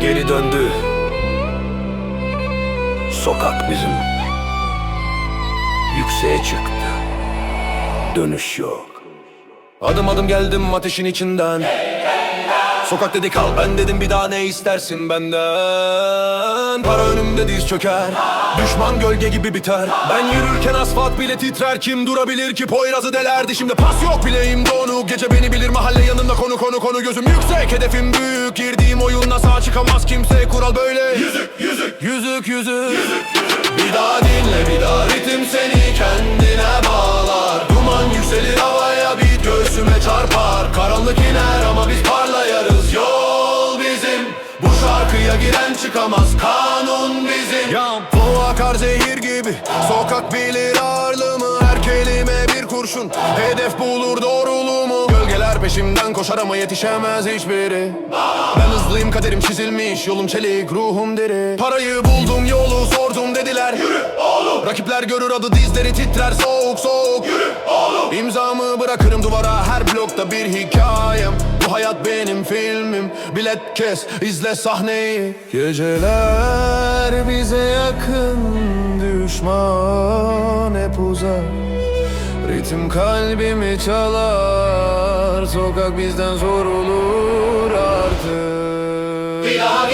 geri döndü. Sokak bizim. Yükseğe çıktı. Dönüş yok. Adım adım geldim ateşin içinden. Hey, hey. Sokak dedi kal. Ben dedim bir daha ne istersin benden? Para önümde diz çöker. Düşman gölge gibi biter. Ben yürürken asfalt bile titrer. Kim durabilir ki Poyraz'ı delerdi? Şimdi pas yok bileğim donuk Gece beni bilir. Mahalle yanında konu konu konu Gözüm yüksek. Hedefim büyük. Girdiğim oyunla sağ çıkamaz kimse. Kural böyle. Yüzük yüzük. Yüzük yüzük. Bir daha dinle bir daha ritim seni kendine bağlar. Duman yükselir havaya bir göğsüme çarpar. Karanlık iner giren çıkamaz. Kanun bizim. Ya, Flow akar zehir gibi. Sokak bilir ağırlığımı. Her kelime bir kurşun. Hedef bulur doğruluğumu. Gölgeler peşimden koşar ama yetişemez hiçbiri. Ben hızlıyım kaderim çizilmiş. Yolum çelik ruhum deri Parayı buldum yolu sordum. Dediler Yürü oğlum. Rakipler görür adı dizleri titrer. Soğuk soğuk. Yürü oğlum. İmzamı bırakırım duvara. Her blokta bir hikayem Hayat benim filmim. Bilet kes izle sahneyi. Geceler bize yakın Düşman hep uzak. Ritim kalbimi çalar Sokak bizden zor olur artık. Bir daha